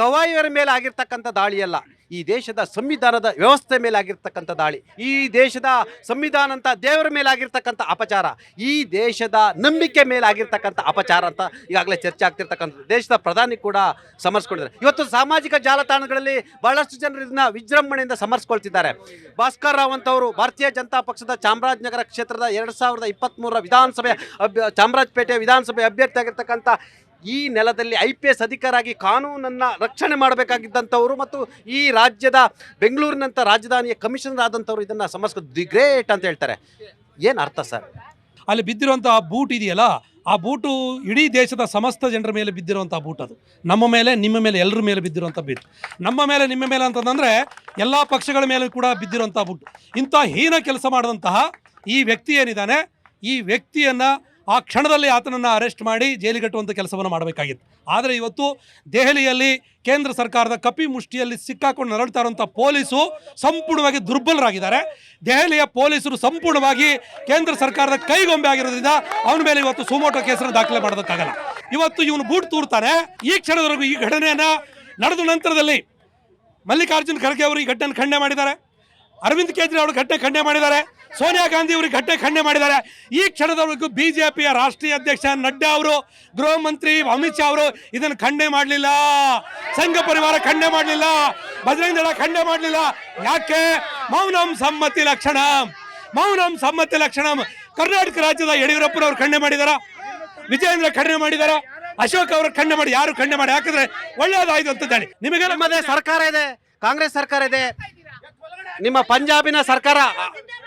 ಗವಾಯಿಯರ ಮೇಲೆ ಆಗಿರ್ತಕ್ಕಂಥ ದಾಳಿಯಲ್ಲ, ಈ ದೇಶದ ಸಂವಿಧಾನದ ವ್ಯವಸ್ಥೆ ಮೇಲೆ ಆಗಿರ್ತಕ್ಕಂಥ ದಾಳಿ, ಈ ದೇಶದ ಸಂವಿಧಾನ ಅಂತ ದೇವರ ಮೇಲೆ ಆಗಿರ್ತಕ್ಕಂಥ ಅಪಚಾರ, ಈ ದೇಶದ ನಂಬಿಕೆ ಮೇಲೆ ಆಗಿರ್ತಕ್ಕಂಥ ಅಪಚಾರ ಅಂತ ಈಗಾಗಲೇ ಚರ್ಚೆ ಆಗ್ತಿರ್ತಕ್ಕಂಥ ದೇಶದ ಪ್ರಧಾನಿ ಕೂಡ ಸಮರ್ಸ್ಕೊಂಡಿದ್ದಾರೆ. ಇವತ್ತು ಸಾಮಾಜಿಕ ಜಾಲತಾಣಗಳಲ್ಲಿ ಬಹಳಷ್ಟು ಜನರು ಇದನ್ನ ವಿಜೃಂಭಣೆಯಿಂದ ಸಮರ್ಸ್ಕೊಳ್ತಿದ್ದಾರೆ. ಭಾಸ್ಕರ್ ರಾವ್ ಅಂತವರು ಭಾರತೀಯ ಜನತಾ ಪಕ್ಷದ ಚಾಮರಾಜನಗರ ಕ್ಷೇತ್ರದ ಎರಡು ಸಾವಿರದ ಇಪ್ಪತ್ತ್ಮೂರರ ವಿಧಾನಸಭೆ ಅಭ್ಯ ಚಾಮರಾಜಪೇಟೆ ವಿಧಾನಸಭೆ ಅಭ್ಯರ್ಥಿ ಆಗಿರ್ತಕ್ಕಂಥ ಈ ನೆಲದಲ್ಲಿ ಐ ಪಿ ಎಸ್ ಅಧಿಕಾರಾಗಿ ಕಾನೂನನ್ನು ರಕ್ಷಣೆ ಮಾಡಬೇಕಾಗಿದ್ದಂಥವರು ಮತ್ತು ಈ ರಾಜ್ಯದ ಬೆಂಗಳೂರಿನಂಥ ರಾಜಧಾನಿಯ ಕಮಿಷನರ್ ಆದಂಥವ್ರು ಇದನ್ನು ಸಮಸ್ಕೃತ ದಿ ಗ್ರೇಟ್ ಅಂತ ಹೇಳ್ತಾರೆ. ಏನು ಅರ್ಥ ಸರ್? ಅಲ್ಲಿ ಬಿದ್ದಿರುವಂಥ ಬೂಟ್ ಇದೆಯಲ್ಲ, ಆ ಬೂಟು ಇಡೀ ದೇಶದ ಸಮಸ್ತ ಜನರ ಮೇಲೆ ಬಿದ್ದಿರುವಂಥ ಬೂಟ್ ಅದು. ನಮ್ಮ ಮೇಲೆ, ನಿಮ್ಮ ಮೇಲೆ, ಎಲ್ಲರ ಮೇಲೆ ಬಿದ್ದಿರುವಂಥ ಬೀಟ್. ನಮ್ಮ ಮೇಲೆ, ನಿಮ್ಮ ಮೇಲೆ ಅಂತಂದರೆ ಎಲ್ಲ ಪಕ್ಷಗಳ ಮೇಲೆ ಕೂಡ ಬಿದ್ದಿರುವಂಥ ಬೂಟ್. ಇಂಥ ಹೀನ ಕೆಲಸ ಮಾಡಿದಂತಹ ಈ ವ್ಯಕ್ತಿ ಏನಿದ್ದಾನೆ, ಈ ವ್ಯಕ್ತಿಯನ್ನು ಆ ಕ್ಷಣದಲ್ಲಿ ಆತನನ್ನು ಅರೆಸ್ಟ್ ಮಾಡಿ ಜೈಲಿಗಟ್ಟುವಂಥ ಕೆಲಸವನ್ನು ಮಾಡಬೇಕಾಗಿತ್ತು. ಆದರೆ ಇವತ್ತು ದೆಹಲಿಯಲ್ಲಿ ಕೇಂದ್ರ ಸರ್ಕಾರದ ಕಪಿ ಮುಷ್ಟಿಯಲ್ಲಿ ಸಿಕ್ಕಾಕೊಂಡು ನರಳ್ತಾ ಇರುವಂಥ ಪೊಲೀಸು ಸಂಪೂರ್ಣವಾಗಿ ದುರ್ಬಲರಾಗಿದ್ದಾರೆ. ದೆಹಲಿಯ ಪೊಲೀಸರು ಸಂಪೂರ್ಣವಾಗಿ ಕೇಂದ್ರ ಸರ್ಕಾರದ ಕೈಗೊಂಬೆ ಆಗಿರೋದ್ರಿಂದ ಅವನ ಮೇಲೆ ಇವತ್ತು ಸುಮೋಟೋ ಕೇಸನ್ನು ದಾಖಲೆ ಮಾಡೋದಕ್ಕಾಗಲ್ಲ. ಇವತ್ತು ಇವನು ಬೂಟ್ ತೂರ್ತಾನೆ. ಈ ಕ್ಷಣದವರೆಗೂ ಈ ಘಟನೆಯನ್ನು ನಡೆದ ನಂತರದಲ್ಲಿ ಮಲ್ಲಿಕಾರ್ಜುನ್ ಖರ್ಗೆ ಅವರು ಈ ಘಟನೆ ಖಂಡನೆ ಮಾಡಿದ್ದಾರೆ. ಅರವಿಂದ್ ಕೇಜ್ರಿವಾಲ್ ಅವರು ಘಟ್ಟೆ ಖಂಡನೆ ಮಾಡಿದ್ದಾರೆ. ಸೋನಿಯಾ ಗಾಂಧಿ ಅವರು ಘಟ್ಟೆ ಖಂಡನೆ ಮಾಡಿದ್ದಾರೆ. ಈ ಕ್ಷಣದವರೆಗೂ ಬಿಜೆಪಿಯ ರಾಷ್ಟ್ರೀಯ ಅಧ್ಯಕ್ಷ ನಡ್ಡಾ ಅವರು, ಗೃಹ ಮಂತ್ರಿ ಅಮಿತ್ ಶಾ ಅವರು ಇದನ್ನು ಖಂಡನೆ ಮಾಡಲಿಲ್ಲ. ಸಂಘ ಪರಿವಾರ ಖಂಡನೆ ಮಾಡಲಿಲ್ಲ. ಬಜರಂಗ ದಳ ಖಂಡನೆ ಮಾಡಲಿಲ್ಲ. ಯಾಕೆ? ಮೌನಂ ಸಮ್ಮತಿ ಲಕ್ಷಣ. ಮೌನಂ ಸಮ್ಮತಿ ಲಕ್ಷಣ. ಕರ್ನಾಟಕ ರಾಜ್ಯದ ಯಡಿಯೂರಪ್ಪನವರು ಖಂಡನೆ ಮಾಡಿದಾರ. ವಿಜಯೇಂದ್ರ ಖಂಡನೆ ಮಾಡಿದಾರ. ಅಶೋಕ್ ಅವರು ಖಂಡನೆ ಮಾಡಿ, ಯಾರು ಖಂಡನೆ ಮಾಡಿ? ಯಾಕಂದ್ರೆ ಒಳ್ಳೇದಾಯ್ತು ಅಂತ ಹೇಳಿ. ನಿಮಗೆ ನಮ್ಮದೇ ಸರ್ಕಾರ ಇದೆ. ಕಾಂಗ್ರೆಸ್ ಸರ್ಕಾರ ಇದೆ. ನಿಮ್ಮ ಪಂಜಾಬಿನ ಸರ್ಕಾರ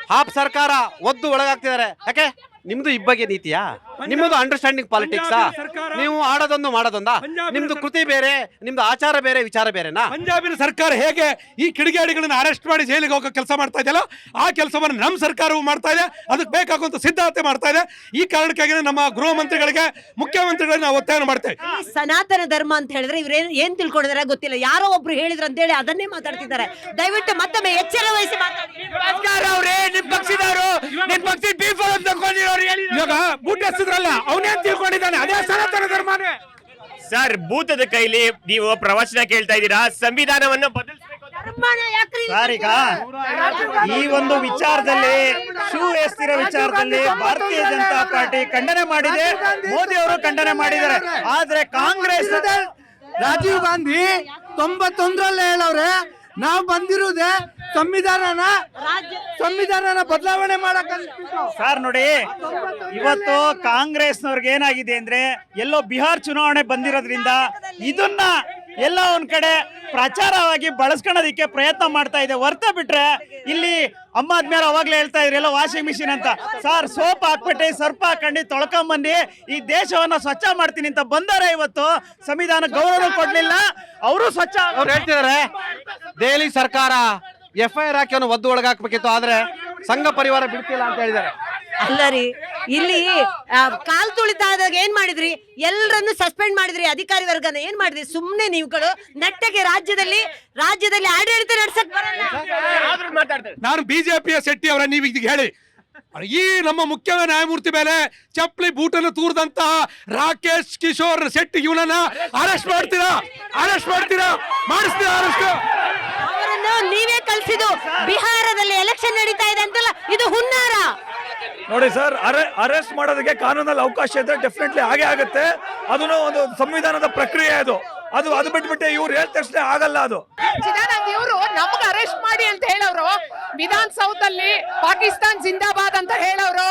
ಹಾಪ್ ಸರ್ಕಾರ ಒದ್ದು ಒಳಗಾಗ್ತಿದ್ದಾರೆ. ಯಾಕೆ? ನಿಮ್ದು ಇಬ್ಬಗೆ ನೀತಿಯಾ? ನಿಮ್ಮದು ಅಂಡರ್ಸ್ಟ್ಯಾಂಡಿಂಗ್ ಪಾಲಿಟಿಕ್ಸ್ ನೀವು ಆಡೋದೊಂದು ಮಾಡೋದೊಂದಾ? ನಿಮ್ದು ಕೃತಿ ಬೇರೆ ನಿಮ್ದು ಆಚಾರ ಬೇರೆ ವಿಚಾರ ಬೇರೆನಾ? ಪಂಜಾಬಿನ ಸರ್ಕಾರ ಹೇಗೆ ಈ ಕಿಡಿಗೇಡಿಗಳನ್ನ ಅರೆಸ್ಟ್ ಮಾಡಿ ಜೈಲಿಗೆ ಹೋಗೋ ಕೆಲಸ ಮಾಡ್ತಾ ಇದೆಯಲ್ಲ ಆ ಕೆಲಸವನ್ನು ನಮ್ಮ ಸರ್ಕಾರವು ಮಾಡ್ತಾ ಇದೆ. ಅದಕ್ಕೆ ಬೇಕಾಗುವಂತ ಸಿದ್ಧತೆ ಮಾಡ್ತಾ ಇದೆ. ಈ ಕಾರಣಕ್ಕಾಗಿ ನಮ್ಮ ಗೃಹ ಮಂತ್ರಿಗಳಿಗೆ ಮುಖ್ಯಮಂತ್ರಿಗಳಿಗೆ ನಾವು ಒತ್ತಾಯ ಮಾಡ್ತೇವೆ. ಈ ಸನಾತನ ಧರ್ಮ ಅಂತ ಹೇಳಿದ್ರೆ ಇವ್ರೇನ್ ಏನ್ ತಿಳ್ಕೊಂಡಿದಾರೆ ಗೊತ್ತಿಲ್ಲ. ಯಾರೋ ಒಬ್ರು ಹೇಳಿದ್ರು ಅಂತ ಹೇಳಿ ಅದನ್ನೇ ಮಾತಾಡ್ತಿದ್ದಾರೆ. ದಯವಿಟ್ಟು ಮತ್ತೊಮ್ಮೆ ಎಚ್ಚರ ವಹಿಸಿ ಮಾತಾಡಿ. ಸರ್ಕಾರ ಅವ್ರೆ ನಿಮ್ ಪಕ್ಷದವರು ನಿಮ್ ಪಕ್ಷದ ಬೀಫ್ ತಗೊಂಡಿರೋರು ಇವಾಗ ಬೂಟ್ ಎಸದ್ರಲ್ಲ ಅವನೇನ್ ತಿಳ್ಕೊಂಡಿದ್ದಾನೆ. ಅದೇ ಸನಾತನ ಧರ್ಮನೇ. ಸರ್ ಭೂತದ ಕೈಲಿ ನೀವು ಪ್ರವಚನ ಕೇಳ್ತಾ ಇದ್ದೀರಾ? ಸಂವಿಧಾನವನ್ನು ಬದಲಿಸಬೇಕು ಧರ್ಮನ ಯಾಕ್ರಿ? ಸರ್ ಈಗ ಈ ಒಂದು ವಿಚಾರದಲ್ಲಿ ಶೂ ಎಸ್ತಿರೋ ವಿಚಾರದಲ್ಲಿ ಭಾರತೀಯ ಜನತಾ ಪಾರ್ಟಿ ಖಂಡನೆ ಮಾಡಿದೆ. ಮೋದಿ ಅವರು ಖಂಡನೆ ಮಾಡಿದ್ದಾರೆ. ಆದ್ರೆ ಕಾಂಗ್ರೆಸ್ ರಾಜೀವ್ ಗಾಂಧಿ ತೊಂಬತ್ತೊಂದರಲ್ಲೇ ಹೇಳವ್ರೆ ನಾವು ಬಂದಿರುವುದೇ ಸಂವಿಧಾನನ ಸಂವಿಧಾನನ ಬದಲಾವಣೆ ಮಾಡಕ್ ಸರ್ ನೋಡಿ ಇವತ್ತು ಕಾಂಗ್ರೆಸ್ನವ್ರಿಗೆ ಏನಾಗಿದೆ ಅಂದ್ರೆ ಎಲ್ಲೋ ಬಿಹಾರ್ ಚುನಾವಣೆ ಬಂದಿರೋದ್ರಿಂದ ಇದನ್ನ ಎಲ್ಲ ಒಂದ್ ಕಡೆ ಪ್ರಚಾರವಾಗಿ ಬಳಸ್ಕೊಳ್ಳೋದಿಕ್ಕೆ ಪ್ರಯತ್ನ ಮಾಡ್ತಾ ಇದೆ. ಹೊರ್ತ ಬಿಟ್ರೆ ಇಲ್ಲಿ ಅಮ್ಮ ಆದ್ಮೇಲೆ ಅವಾಗ್ಲೇ ಹೇಳ್ತಾ ಇದ್ರಿ ಎಲ್ಲ ವಾಷಿಂಗ್ ಮಿಷಿನ್ ಅಂತ. ಸರ್ ಸೋಪ್ ಹಾಕ್ಬಿಟ್ಟು ಸರ್ಪ ಹಾಕೊಂಡು ತೊಳ್ಕೊಂಬಂದು ಈ ದೇಶವನ್ನ ಸ್ವಚ್ಛ ಮಾಡ್ತೀನಿ ಅಂತ ಬಂದಾರೆ ಇವತ್ತು. ಸಂವಿಧಾನ ಗೌರವ ಕೊಡ್ಲಿಲ್ಲ ಅವರು ಸ್ವಚ್ಛ ಅವ್ರು ಹೇಳ್ತಿದ್ದಾರೆ ದೆಹಲಿ ಸರ್ಕಾರ ಎಫ್ ಐ ಆರ್ ಹಾಕಿ ಅವನು ಒದ್ದು ಒಳಗಾಕ್ಬೇಕಿತ್ತು ಆದ್ರೆ ಸಂಘ ಪರಿವಾರ ಬಿಡ್ತಿಲ್ಲ ಅಂತ ಹೇಳಿದ್ದಾರೆ. ಅಲ್ಲ ರೀ ಇಲ್ಲಿ ಆ, ಕಾಲ್ ತುಳಿತ ಆದಾಗ ಏನ್ ಮಾಡಿದ್ರಿ? ಎಲ್ಲರನ್ನು ಸಸ್ಪೆಂಡ್ ಮಾಡಿದ್ರಿ ಅಧಿಕಾರಿ ವರ್ಗನ ಏನ್ ಮಾಡಿದ್ರಿ? ಸುಮ್ನೆ ನೀವುಗಳು ನಟ್ಟಗೆ ರಾಜ್ಯದಲ್ಲಿ ರಾಜ್ಯದಲ್ಲಿ ಆಡಳಿತ ನಡ್ಸಕ್ ಬರಲ್ಲ. ನಾನು ಬಿಜೆಪಿಯ ಶೆಟ್ಟಿ ಅವರ ನೀವು ಇದಕ್ಕೆ ಹೇಳಿ. ಈ ನಮ್ಮ ಮುಖ್ಯ ನ್ಯಾಯಮೂರ್ತಿ ಮೇಲೆ ಚಪ್ಪಲಿ ಬೂಟನ್ನು ತೂರ್ದಂತಹ ರಾಕೇಶ್ ಕಿಶೋರ್ ಶೆಟ್ಟಿ ಇವನನ್ನ ಅರೆಸ್ಟ್ ಮಾಡ್ತೀರಾ? ಅರೆಸ್ಟ್ ಮಾಡ್ತೀರಾ? ಮಾಡಿಸ್ತೀರಾ ಅರೆಸ್ಟ್ ನೀವೇ ಕಲ್ಸಿದ್ದು ಬಿಹಾರದಲ್ಲಿ ಎಲೆಕ್ಷನ್ ನಡೀತಾ ಇದೆ ಅಂತಲ್ಲ ಇದು ಹುನ್ನಾರ. ನೋಡಿ ಸರ್ ಅರೆ ಅರೆಸ್ಟ್ ಮಾಡೋದಕ್ಕೆ ಕಾನೂನಲ್ಲಿ ಅವಕಾಶ ಇದ್ರೆ ಡೆಫಿನೆಟ್ಲಿ ಹಾಗೆ ಆಗುತ್ತೆ. ಅದನ್ನು ಒಂದು ಸಂವಿಧಾನದ ಪ್ರಕ್ರಿಯೆ ಅದು. ಅದು ಅದು ಬಿಟ್ಬಿಟ್ಟು ಇವ್ರು ಹೇಳಿದ ತಕ್ಷಣ ಆಗಲ್ಲ ಅದು. ಚಿದಾನಂದ್ ಇವರು ನಮ್ಗೆ ಅರೆಸ್ಟ್ ಮಾಡಿ ಅಂತ ಹೇಳೋರು. ವಿಧಾನಸೌಧದಲ್ಲಿ ಪಾಕಿಸ್ತಾನ್ ಜಿಂದಾಬಾದ್ ಅಂತ ಹೇಳೋರು.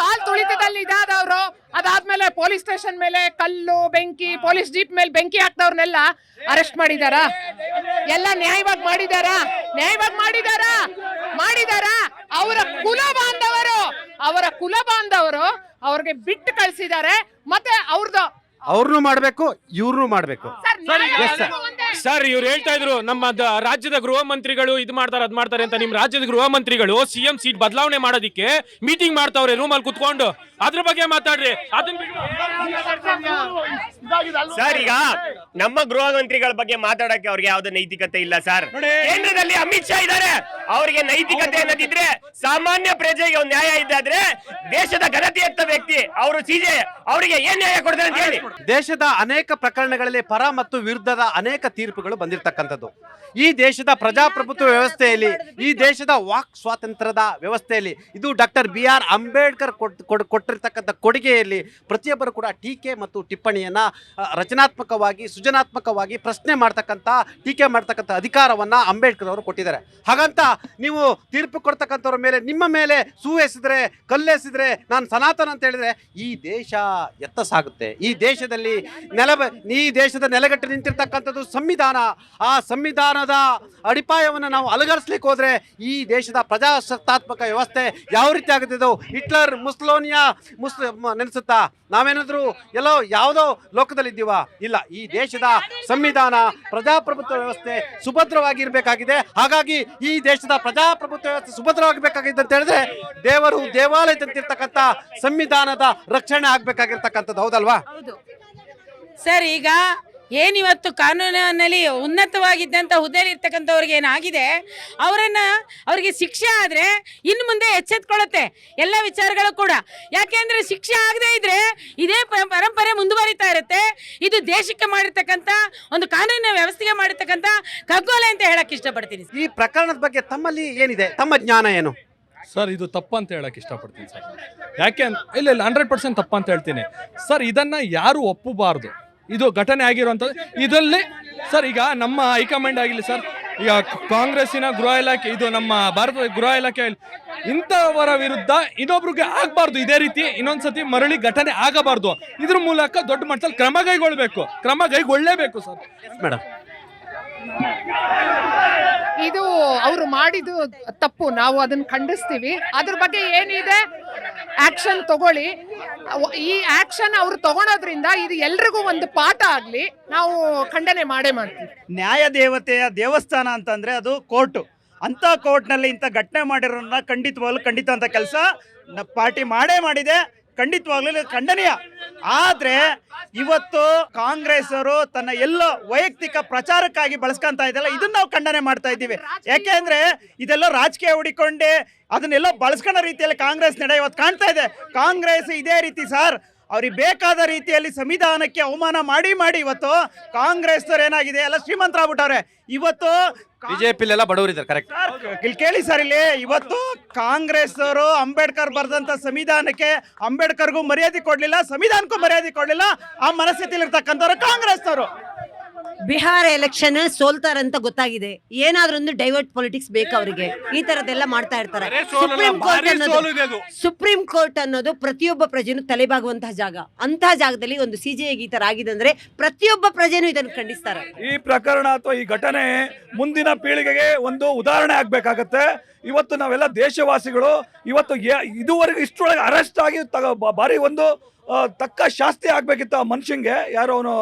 ಕಾಲ್ ತುಳಿತದಲ್ಲಿ ಇದಾದವರು ಅದಾದ್ಮೇಲೆ ಪೊಲೀಸ್ ಸ್ಟೇಷನ್ ಮೇಲೆ ಕಲ್ಲು ಬೆಂಕಿ ಪೊಲೀಸ್ ಜೀಪ್ ಮೇಲೆ ಬೆಂಕಿ ಹಾಕ್ದವ್ರನ್ನೆಲ್ಲ ಅರೆಸ್ಟ್ ಮಾಡಿದಾರ? ಎಲ್ಲ ನ್ಯಾಯವಾಗಿ ಮಾಡಿದಾರ? ನ್ಯಾಯವಾಗಿ ಮಾಡಿದಾರ? ಮಾಡಿದಾರ? ಅವರ ಕುಲ ಬಾಂಧವರು ಅವರ ಕುಲ ಬಾಂಧವರು ಅವ್ರಿಗೆ ಬಿಟ್ಟು ಕಳ್ಸಿದ್ದಾರೆ ಮತ್ತೆ ಅವ್ರದ್ದು ಅವ್ರನ್ನೂ ಮಾಡಬೇಕು ಇವ್ರನ್ನೂ ಮಾಡಬೇಕು. ಸರ್. ಸರ್ ಇವ್ರು ಹೇಳ್ತಾ ಇದ್ರು, ನಮ್ಮ ರಾಜ್ಯದ ಗೃಹ ಮಂತ್ರಿಗಳು ಇದು ಮಾಡ್ತಾರೆ, ಅದ್ ಮಾಡ್ತಾರೆ ಅಂತ. ನಿಮ್ ರಾಜ್ಯದ ಗೃಹ ಮಂತ್ರಿಗಳು ಸಿಎಂ ಸೀಟ್ ಬದಲಾವಣೆ ಮಾಡೋದಿಕ್ಕೆ ಮೀಟಿಂಗ್ ಮಾಡ್ತಾವ್ರೆ ರೂಮಲ್ಲಿ ಕುತ್ಕೊಂಡು. ಅದ್ರ ಬಗ್ಗೆ ಮಾತಾಡ್ರಿ. ಅದನ್ನ ಬಿಟ್ಟು ಸರ್ ಈಗ ನಮ್ಮ ಗೃಹ ಮಂತ್ರಿಗಳ ಬಗ್ಗೆ ಮಾತಾಡಕ್ಕೆ ಅವ್ರಿಗೆ ಯಾವ್ದು ನೈತಿಕತೆ ಇಲ್ಲ ಸರ್. ಕೇಂದ್ರದಲ್ಲಿ ಅಮಿತ್ ಶಾ ಇದ್ದಾರೆ. ಅವರಿಗೆ ನೈತಿಕತೆ ಅನ್ನೋದಿದ್ರೆ ಸಾಮಾನ್ಯ ಪ್ರಜೆಗೆ ಒಂದು ನ್ಯಾಯ ಇದ್ದಾದ್ರೆ ದೇಶದ ಘನತೆ ಎತ್ತ ವ್ಯಕ್ತಿ ಅವರು ಸಿಜೆ ಅವರಿಗೆ ಏನ್ ನ್ಯಾಯ ಕೊಡ್ತಾರೆ ಅಂತ ಹೇಳಿ. ದೇಶದ ಅನೇಕ ಪ್ರಕರಣಗಳಲ್ಲಿ ಪರ ಮತ್ತು ವಿರುದ್ಧದ ಅನೇಕ ತೀರ್ಪುಗಳು ಬಂದಿರತಕ್ಕಂಥದ್ದು. ಈ ದೇಶದ ಪ್ರಜಾಪ್ರಭುತ್ವ ವ್ಯವಸ್ಥೆಯಲ್ಲಿ ಈ ದೇಶದ ವಾಕ್ ಸ್ವಾತಂತ್ರ್ಯದ ವ್ಯವಸ್ಥೆಯಲ್ಲಿ ಇದು ಡಾಕ್ಟರ್ ಬಿ ಆರ್ ಅಂಬೇಡ್ಕರ್ ಕೊಟ್ಟ ಕೊಡ್- ಕೊಟ್ಟಿರ್ತಕ್ಕಂಥ ಕೊಡುಗೆಯಲ್ಲಿ ಪ್ರತಿಯೊಬ್ಬರು ಕೂಡ ಟೀಕೆ ಮತ್ತು ಟಿಪ್ಪಣಿಯನ್ನ ರಚನಾತ್ಮಕವಾಗಿ, ಸೃಜನಾತ್ಮಕವಾಗಿ ಪ್ರಶ್ನೆ ಮಾಡ್ತಕ್ಕಂಥ, ಟೀಕೆ ಮಾಡ್ತಕ್ಕಂಥ ಅಧಿಕಾರವನ್ನು ಅಂಬೇಡ್ಕರ್ ಅವರು ಕೊಟ್ಟಿದ್ದಾರೆ. ಹಾಗಂತ ನೀವು ತೀರ್ಪು ಕೊಡ್ತಕ್ಕಂಥವ್ರ ಮೇಲೆ, ನಿಮ್ಮ ಮೇಲೆ ಸೂ ಕಲ್ಲೆಸೆದ್ರೆ ನಾನು ಸನಾತನ ಅಂತ ಹೇಳಿದ್ರೆ ಈ ದೇಶ ಎತ್ತ ಸಾಗುತ್ತೆ. ಈ ದೇಶದಲ್ಲಿ ನೆಲ ಈ ದೇಶದ ನೆಲೆಗಟ್ಟು ನಿಂತಿರ್ತಕ್ಕಂಥದ್ದು ಸಂವಿಧಾನ. ಆ ಸಂವಿಧಾನದ ಅಡಿಪಾಯವನ್ನು ನಾವು ಅಲಗರಿಸ್ಲಿಕ್ಕೆ ಹೋದ್ರೆ ಈ ದೇಶದ ಪ್ರಜಾಸತ್ತಾತ್ಮಕ ವ್ಯವಸ್ಥೆ ಯಾವ ರೀತಿ ಆಗುತ್ತಿದ್ದು ಹಿಟ್ಲರ್, ಮುಸ್ಲೋನಿಯಾ ಮುಸ್ ಮ- ನೆನೆಸುತ್ತಾ? ನಾವೇನಾದ್ರೂ ಎಲ್ಲೋ ಯಾವುದೋ ಲೋಕದಲ್ಲಿದ್ದೀವ? ಇಲ್ಲ, ಈ ದೇಶದ ಸಂವಿಧಾನ ಪ್ರಜಾಪ್ರಭುತ್ವ ವ್ಯವಸ್ಥೆ ಸುಭದ್ರವಾಗಿರ್ಬೇಕಾಗಿದೆ. ಹಾಗಾಗಿ ಈ ದೇಶದ ಪ್ರಜಾಪ್ರಭುತ್ವ ವ್ಯವಸ್ಥೆ ಸುಭದ್ರವಾಗಬೇಕಾಗಿದೆ ಅಂತ ಹೇಳಿದ್ರೆ ದೇವರು ದೇವಾಲಯದಂತಿರ್ತಕ್ಕಂಥ ಸಂವಿಧಾನದ ರಕ್ಷಣೆ ಆಗ್ಬೇಕಾಗಿರ್ತಕ್ಕಂಥದ್ದು. ಹೌದಲ್ವಾ? ಹೌದು. ಸರ್, ಈಗ ಏನಿವತ್ತು ಕಾನೂನಿನಲ್ಲಿ ಉನ್ನತವಾಗಿದ್ದಂಥ ಹುದ್ದೆಯಲ್ಲಿ ಇರ್ತಕ್ಕಂಥವ್ರಿಗೆ ಏನಾಗಿದೆ? ಅವರನ್ನು ಅವರಿಗೆ ಶಿಕ್ಷೆ ಆದರೆ ಇನ್ನು ಮುಂದೆ ಎಚ್ಚೆತ್ಕೊಳ್ಳುತ್ತೆ ಎಲ್ಲ ವಿಚಾರಗಳು ಕೂಡ. ಯಾಕೆಂದರೆ ಶಿಕ್ಷೆ ಆಗದೇ ಇದ್ದರೆ ಇದೇ ಪರಂಪರೆ ಮುಂದುವರಿತಾ ಇರುತ್ತೆ. ಇದು ದೇಶಕ್ಕೆ ಮಾಡಿರ್ತಕ್ಕಂಥ ಒಂದು ಕಾನೂನಿನ ವ್ಯವಸ್ಥೆಗೆ ಮಾಡಿರ್ತಕ್ಕಂಥ ಕಗ್ಗೋಲೆ ಅಂತ ಹೇಳಕ್ಕೆ ಇಷ್ಟಪಡ್ತೀನಿ ಈ ಪ್ರಕರಣದ ಬಗ್ಗೆ ತಮ್ಮಲ್ಲಿ ಏನಿದೆ? ತಮ್ಮ ಜ್ಞಾನ ಏನು? ಸರ್ ಇದು ತಪ್ಪು ಅಂತ ಹೇಳಕ್ ಇಷ್ಟಪಡ್ತೀನಿ ಸರ್. ಯಾಕೆ ಅಂತ ಇಲ್ಲ ಇಲ್ಲ ಹಂಡ್ರೆಡ್ ಪರ್ಸೆಂಟ್ ತಪ್ಪು ಅಂತ ಹೇಳ್ತೀನಿ. ಸರ್ ಇದನ್ನ ಯಾರು ಒಪ್ಪಬಾರ್ದು? ಇದು ಘಟನೆ ಆಗಿರುವಂಥದ್ದು. ಇದರಲ್ಲಿ ಸರ್, ಈಗ ನಮ್ಮ ಹೈಕಮಾಂಡ್ ಆಗಿಲ್ಲ ಸರ್. ಈಗ ಕಾಂಗ್ರೆಸ್ಸಿನ ಗೃಹ ಇಲಾಖೆ, ಇದು ನಮ್ಮ ಭಾರತದ ಗೃಹ ಇಲಾಖೆ ಇಂಥವರ ವಿರುದ್ಧ ಇನ್ನೊಬ್ರಿಗೆ ಆಗಬಾರ್ದು. ಇದೇ ರೀತಿ ಇನ್ನೊಂದ್ಸತಿ ಮರಳಿ ಘಟನೆ ಆಗಬಾರ್ದು. ಇದ್ರ ಮೂಲಕ ದೊಡ್ಡ ಮಟ್ಟದಲ್ಲಿ ಕ್ರಮ ಕೈಗೊಳ್ಬೇಕು. ಕ್ರಮ ಕೈಗೊಳ್ಳಲೇಬೇಕು ಸರ್. ಮೇಡಮ್ ಇದು ಅವರು ಮಾಡಿದ್ದು ತಪ್ಪು. ನಾವು ಅದನ್ನು ಖಂಡಿಸ್ತೀವಿ. ಅದ್ರ ಬಗ್ಗೆ ಏನಿದೆ? ಆಕ್ಷನ್ ತಗೊಳ್ಳಿ. ಈ ಆಕ್ಷನ್ ಅವರು ತಗೊಳೋದ್ರಿಂದ ಇದು ಎಲ್ರಿಗೂ ಒಂದು ಪಾಠ ಆಗಲಿ. ನಾವು ಖಂಡನೆ ಮಾಡೇ ಮಾಡ್ತೀವಿ. ನ್ಯಾಯ ದೇವತೆಯ ದೇವಸ್ಥಾನ ಅಂತಂದ್ರೆ ಅದು ಕೋರ್ಟು. ಅಂತ ಕೋರ್ಟ್ನಲ್ಲಿ ಇಂಥ ಘಟನೆ ಮಾಡಿರೋನ್ನ ಖಂಡಿತವಾಗ್ಲೂ ಖಂಡಿತ ಅಂತ ಕೆಲಸ ಪಾರ್ಟಿ ಮಾಡೇ ಮಾಡಿದೆ. ಖಂಡಿತವಾಗ್ಲೂ ಖಂಡನೀಯ. ಆದ್ರೆ ಇವತ್ತು ಕಾಂಗ್ರೆಸ್ ಅವರು ತನ್ನ ಎಲ್ಲ ವೈಯಕ್ತಿಕ ಪ್ರಚಾರಕ್ಕಾಗಿ ಬಳಸ್ಕೊಂತ ಇದೆಲ್ಲ ಇದನ್ನ ನಾವು ಖಂಡನೆ ಮಾಡ್ತಾ ಇದ್ದೀವಿ. ಯಾಕೆಂದ್ರೆ ಇದೆಲ್ಲ ರಾಜಕೀಯ ಹುಡಿಕೊಂಡೆ, ಅದನ್ನೆಲ್ಲ ಬಳಸ್ಕೊಳ್ಳೋ ರೀತಿಯಲ್ಲಿ ಕಾಂಗ್ರೆಸ್ ನಡೆ ಇವತ್ತು ಕಾಣ್ತಾ ಇದೆ. ಕಾಂಗ್ರೆಸ್ ಇದೇ ರೀತಿ ಸರ್. ಅವ್ರಿಗೆ ಬೇಕಾದ ರೀತಿಯಲ್ಲಿ ಸಂವಿಧಾನಕ್ಕೆ ಅವಮಾನ ಮಾಡಿ ಮಾಡಿ ಇವತ್ತು ಕಾಂಗ್ರೆಸ್ ಏನಾಗಿದೆ? ಎಲ್ಲ ಶ್ರೀಮಂತರಾಗ್ಬಿಟ್ಟವ್ರೆ ಇವತ್ತು ಬಿಜೆಪಿ ಬಿಜೆಪಿಲೆಲ್ಲ ಬಡವರಿದ್ದಾರೆ ಕರೆಕ್ಟ್ ಇಲ್ಲಿ ಕೇಳಿ ಸರ್ ಇಲ್ಲಿ ಇವತ್ತು ಕಾಂಗ್ರೆಸ್ ಅವರು ಅಂಬೇಡ್ಕರ್ ಬರೆದಂತ ಸಂವಿಧಾನಕ್ಕೆ ಅಂಬೇಡ್ಕರ್ಗೂ ಮರ್ಯಾದೆ ಕೊಡ್ಲಿಲ್ಲ ಸಂವಿಧಾನಕ್ಕೂ ಮರ್ಯಾದೆ ಕೊಡ್ಲಿಲ್ಲ ಆ ಮನಸ್ಥಿತಿಲಿರ್ತಕ್ಕಂಥವ್ರು ಕಾಂಗ್ರೆಸ್ ಅವರು ಬಿಹಾರ ಎಲೆಕ್ಷನ್ ಸೋಲ್ತಾರಂತ ಗೊತ್ತಾಗಿದೆ. ಏನಾದ್ರೂ ಒಂದು ಡೈವರ್ಟ್ ಪೊಲಿಟಿಕ್ಸ್ ಬೇಕು ಅವರಿಗೆ. ಈ ತರದೆಲ್ಲ ಮಾಡ್ತಾ ಇರ್ತಾರೆ. ಸುಪ್ರೀಂ ಕೋರ್ಟ್ ಅನ್ನೋದು ಸುಪ್ರೀಂ ಕೋರ್ಟ್ ಅನ್ನೋದು ಪ್ರತಿಯೊಬ್ಬ ಪ್ರಜೆನೂ ತಲೆಬಾಗುವಂತಹ ಜಾಗ. ಅಂತಹ ಜಾಗದಲ್ಲಿ ಒಂದು ಸಿ ಜೆ ಈ ತರ ಆಗಿದೆ ಅಂದ್ರೆ ಪ್ರತಿಯೊಬ್ಬ ಪ್ರಜೆನೂ ಇದನ್ನು ಖಂಡಿಸ್ತಾರೆ. ಈ ಪ್ರಕರಣ ಅಥವಾ ಈ ಘಟನೆ ಮುಂದಿನ ಪೀಳಿಗೆಗೆ ಒಂದು ಉದಾಹರಣೆ ಆಗ್ಬೇಕಾಗತ್ತೆ. ಇವತ್ತು ನಾವೆಲ್ಲ ದೇಶವಾಸಿಗಳು ಇವತ್ತು ಇದುವರೆಗೂ ಇಷ್ಟೊಳಗೆ ಇಷ್ಟರೊಳಗೆ ಅರೆಸ್ಟ್ ಆಗಿ ತಗ ಬ- ಭಾರಿ ಒಂದು ತಕ್ಕ ಶಾಸ್ತಿ ಆಗ್ಬೇಕಿತ್ತು ಆ ಮನುಷ್ಯಂಗೆ. ಯಾರೋ ಅವನು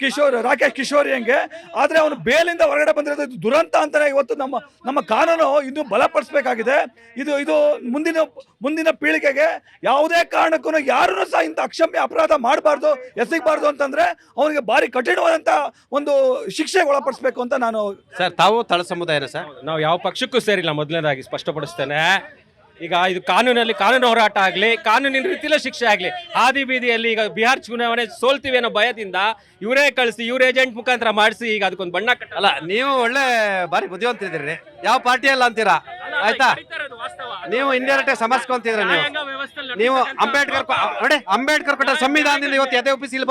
ಕಿಶೋರ್ ರಾಕೇಶ್ ಕಿಶೋರಿಯಂಗೆ ಆದರೆ ಅವನು ಬೇಲಿಂದ ಹೊರಗಡೆ ಬಂದಿರೋದು ಇದು ದುರಂತ ಅಂತಾನೆ ಇವತ್ತು ನಮ್ಮ ನಮ್ಮ ಕಾನೂನು ಇದು ಬಲಪಡಿಸಬೇಕಾಗಿದೆ. ಇದು ಇದು ಮುಂದಿನ ಮುಂದಿನ ಪೀಳಿಗೆಗೆ ಯಾವುದೇ ಕಾರಣಕ್ಕೂ ಯಾರನ್ನೂ ಸಹ ಇಂಥ ಅಕ್ಷಮ್ಯ ಅಪರಾಧ ಮಾಡಬಾರ್ದು ಎಸಗಬಾರ್ದು ಅಂತಂದ್ರೆ ಅವನಿಗೆ ಭಾರಿ ಕಠಿಣವಾದಂಥ ಒಂದು ಶಿಕ್ಷೆಗೆ ಒಳಪಡಿಸ್ಬೇಕು ಅಂತ ನಾನು ಸರ್ ತಾವು ತಳ ಸಮುದಾಯನ ಸರ್? ನಾವು ಯಾವ ಪಕ್ಷಕ್ಕೂ ಸೇರಿಲ್ಲ ಮೊದಲನೇದಾಗಿ. ಸ್ಪಷ್ಟಪಡಿಸ್ತೇನೆ. ಈಗ ಇದು ಕಾನೂನಲ್ಲಿ ಕಾನೂನು ಹೋರಾಟ ಆಗಲಿ ಕಾನೂನಿನ ರೀತಿಯಲ್ಲೇ ಶಿಕ್ಷೆ ಆಗಲಿ ಹಾದಿ ಬೀದಿಯಲ್ಲಿ ಈಗ ಬಿಹಾರ್ ಚುನಾವಣೆ ಸೋಲ್ತೀವಿ ಅನ್ನೋ ಭಯದಿಂದ ಇವರೇ ಕಳಿಸಿ ಇವ್ರ ಏಜೆಂಟ್ ಮುಖಾಂತರ ಮಾಡಿಸಿ ಈಗ ಅದಕ್ಕೊಂದು ಬಣ್ಣ ಅಲ್ಲ ನೀವು ಒಳ್ಳೆ ಬಾರಿ ಬುದ್ಧಿವಂತಿದ್ದೀರಿ. ಯಾವ ಪಾರ್ಟಿ ಅಲ್ಲ ಅಂತೀರಾ? ಆಯ್ತಾ? ನೀವು ಇಂಡೈರೆಕ್ಟ್ ಸಮಸ್ಕೊಂತಿದ್ರೆ ನೀವು? ನೀವು ಅಂಬೇಡ್ಕರ್ ನೋಡಿ ಅಂಬೇಡ್ಕರ್ ಕೊಟ್ಟ ಸಂವಿಧಾನದಿಂದ ಇವತ್ತು ಎದೆ ಒಪ್ಪಿಸಿ ಇಲ್ಲಿ ಬಂದು